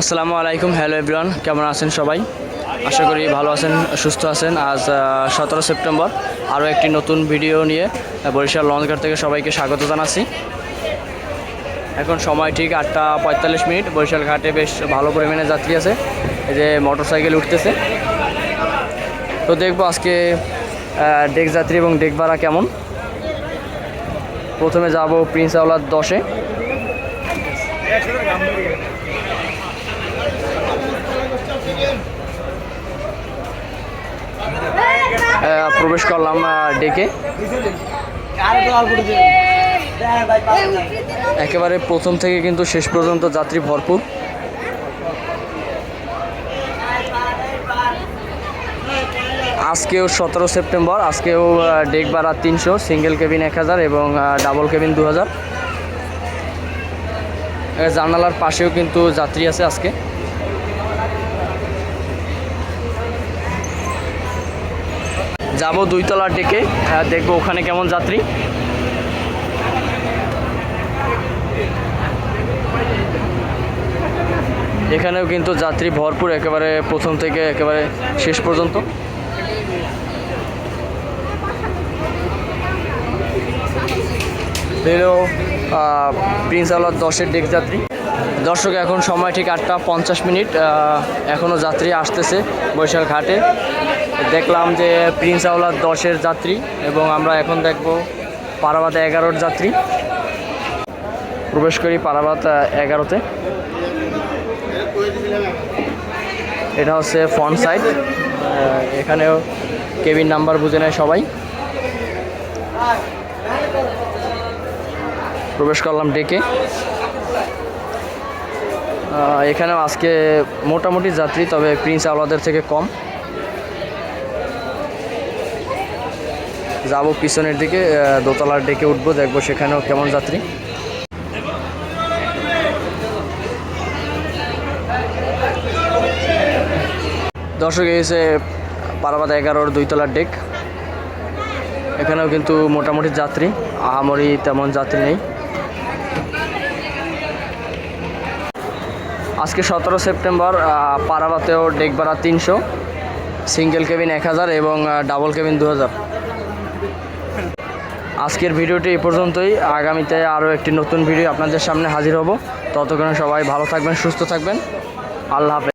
আসসালামু আলাইকুম, hello everyone, কেমন আছেন সবাই? আশা করি ভালো আছেন, সুস্থ আছেন। আজ সতেরো সেপ্টেম্বর, আরও একটি নতুন ভিডিও নিয়ে বরিশাল লঞ্চঘাট থেকে সবাইকে স্বাগত জানাচ্ছি। এখন সময় ঠিক আটটা পঁয়তাল্লিশ মিনিট, বরিশাল ঘাটে বেশ ভালো পরিমাণে যাত্রী আছে। এই যে মোটর সাইকেল উঠতেছে। তো দেখব আজকে ডেক যাত্রী এবং ডেক ভাড়া কেমন। প্রথমে যাব প্রিন্স আওলার দশে। প্রবেশ করলাম ডেকে। একেবারে প্রথম থেকে কিন্তু শেষ পর্যন্ত যাত্রী ভরপুর। আজকেও সতেরো সেপ্টেম্বর, আজকেও ডেক ভাড়া তিনশো, সিঙ্গেল কেবিন এক হাজার এবং ডাবল কেবিন দু হাজার। জানালার পাশেও কিন্তু যাত্রী আছে আজকে। যাব দুইতলা ডেকে আহ, দেখব ওখানে কেমন যাত্রী। এখানেও কিন্তু যাত্রী ভরপুর একেবারে প্রথম থেকে একেবারে শেষ পর্যন্ত। হলো প্রিন্স আওলার দশের ডেক যাত্রী। দর্শক, এখন সময় ঠিক আটটা পঞ্চাশ মিনিট। এখনও যাত্রী আসতেছে বৈশাখ ঘাটে। দেখলাম যে প্রিন্স আওলার দশের যাত্রী এবং আমরা এখন দেখব পারাবাদ এগারোর যাত্রী। প্রবেশ করি পারাবাদ এগারোতে। এটা হচ্ছে ফ্রন্ট সাইড এখানেও কেবিন নাম্বার বুঝে নেয় সবাই। প্রবেশ করলাম ডেকে। এখানেও আজকে মোটামুটি যাত্রী, তবে প্রিন্স আওলাদের থেকে কম। যাব পিছনের দিকে দোতলার ডেকে উঠবো, দেখব সেখানেও কেমন যাত্রী। দর্শক হচ্ছে পারাবাদ এগারোর দুইতলার ডেক। এখানেও কিন্তু মোটামুটি যাত্রী, আহামরি তেমন যাত্রী নেই। আজকে সতেরো সেপ্টেম্বর পারাবাতেও ডেক ভাড়া তিনশো, সিঙ্গেল কেবিন এক হাজার এবং ডাবল কেবিন দু হাজার। আজকের ভিডিওটি এ পর্যন্তই। আগামীতে আরও একটি নতুন ভিডিও আপনাদের সামনে হাজির হব। ততক্ষণে সবাই ভালো থাকবেন, সুস্থ থাকবেন। আল্লাহ হাফেজ।